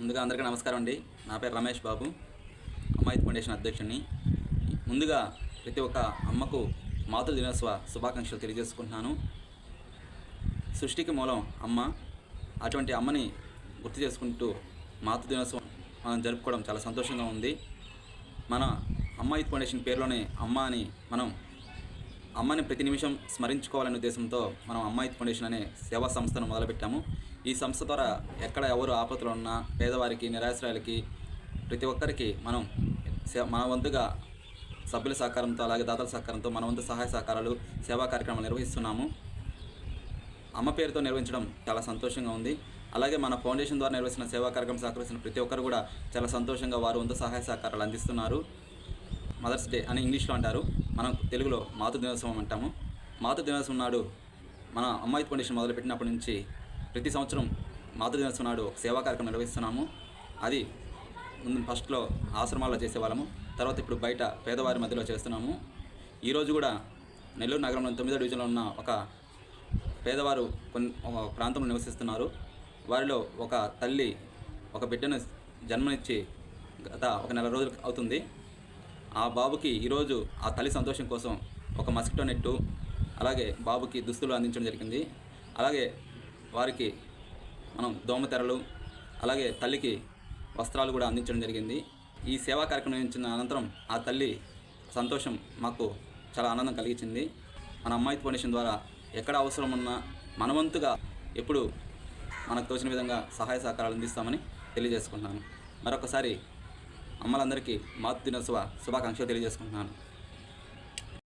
ముందుగా అందరికీ నమస్కారం అండి. నా పేరు రమేష్ బాబు. అమ్మాయి ఫౌండేషన్ అధ్యక్షుడిని. ముందుగా ప్రతి ఒక్క అమ్మకు మాతృ దినోత్సవ శుభాకాంక్షలు తెలియజేసుకుంటున్నాను. సృష్టికి మూలం అమ్మ. అటువంటి అమ్మని గుర్తు చేసుకుంటూ మాతృ దినోత్సవం మనం జరుపుకోవడం చాలా సంతోషంగా ఉంది. మన అమ్మాయి ఫౌండేషన్ పేరులోనే అమ్మ అని మనం అమ్మని ప్రతి నిమిషం స్మరించుకోవాలనే ఉద్దేశంతో మనం అమ్మాయి ఫౌండేషన్ అనే సేవా సంస్థను మొదలుపెట్టాము. ఈ సంస్థ ద్వారా ఎక్కడ ఎవరు ఆపదలు ఉన్నా పేదవారికి నిరాశ్రయాలకి ప్రతి ఒక్కరికి మనం మన వంతుగా సభ్యుల సహకారంతో అలాగే దాతల సహకారంతో మన వంతు సహాయ సహకారాలు సేవా కార్యక్రమాలు నిర్వహిస్తున్నాము. అమ్మ పేరుతో నిర్వహించడం చాలా సంతోషంగా ఉంది. అలాగే మన ఫౌండేషన్ ద్వారా నిర్వహించిన సేవా కార్యక్రమం సహకరిస్తున్న ప్రతి ఒక్కరు కూడా చాలా సంతోషంగా వారు వంతు సహాయ సహకారాలు అందిస్తున్నారు. మదర్స్ డే అని ఇంగ్లీష్లో అంటారు. మనం తెలుగులో మాతృ దినోత్సవం అంటాము. మాతృ దినోత్సవం నాడు మన అమ్మాయి ఫౌండేషన్ మొదలుపెట్టినప్పటి నుంచి ప్రతి సంవత్సరం మాతృ దినోత్సవం నాడు ఒక సేవా కార్యక్రమం నిర్వహిస్తున్నాము. అది ముందు ఫస్ట్లో ఆశ్రమాల్లో చేసేవాళ్ళము. తర్వాత ఇప్పుడు బయట పేదవారి మధ్యలో చేస్తున్నాము. ఈరోజు కూడా నెల్లూరు నగరంలోని తొమ్మిదో డివిజన్లో ఉన్న ఒక పేదవారు కొన్ని ఒక ప్రాంతంలో నివసిస్తున్నారు. వారిలో ఒక తల్లి ఒక బిడ్డను జన్మనిచ్చి గత ఒక నెల రోజులు అవుతుంది. ఆ బాబుకి ఈరోజు ఆ తల్లి సంతోషం కోసం ఒక మస్కిటో నెట్టు అలాగే బాబుకి దుస్తులు అందించడం జరిగింది. అలాగే వారికి మనం దోమతెరలు అలాగే తల్లికి వస్త్రాలు కూడా అందించడం జరిగింది. ఈ సేవా కార్యక్రమం ఇచ్చిన అనంతరం ఆ తల్లి సంతోషం మాకు చాలా ఆనందం కలిగించింది. మన అమ్మాయి ఫౌండేషన్ ద్వారా ఎక్కడ అవసరం ఉన్నా మనవంతుగా ఎప్పుడు మనకు తోచిన విధంగా సహాయ సహకారాలు అందిస్తామని తెలియజేసుకుంటున్నాను. మరొకసారి అమ్మలందరికీ మాతృ దినోత్సవ శుభాకాంక్షలు తెలియజేసుకుంటున్నాను.